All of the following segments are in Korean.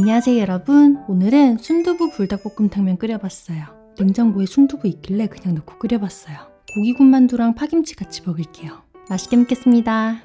안녕하세요 여러분. 오늘은 순두부 불닭볶음탕면 끓여봤어요. 냉장고에 순두부 있길래 그냥 넣고 끓여봤어요. 고기 군만두랑 파김치 같이 먹을게요. 맛있게 먹겠습니다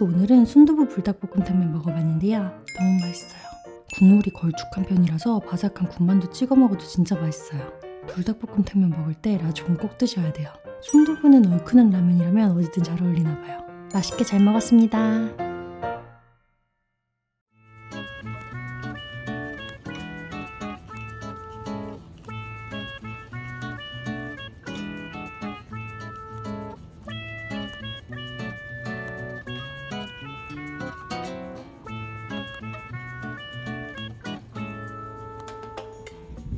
해서 오늘은 순두부 불닭볶음탕면 먹어봤는데요. 너무 맛있어요. 국물이 걸쭉한 편이라서 바삭한 군만두 찍어 먹어도 진짜 맛있어요. 불닭볶음탕면 먹을 때 라죽은 꼭 드셔야 돼요. 순두부는 얼큰한 라면이라면 어디든 잘 어울리나 봐요. 맛있게 잘 먹었습니다.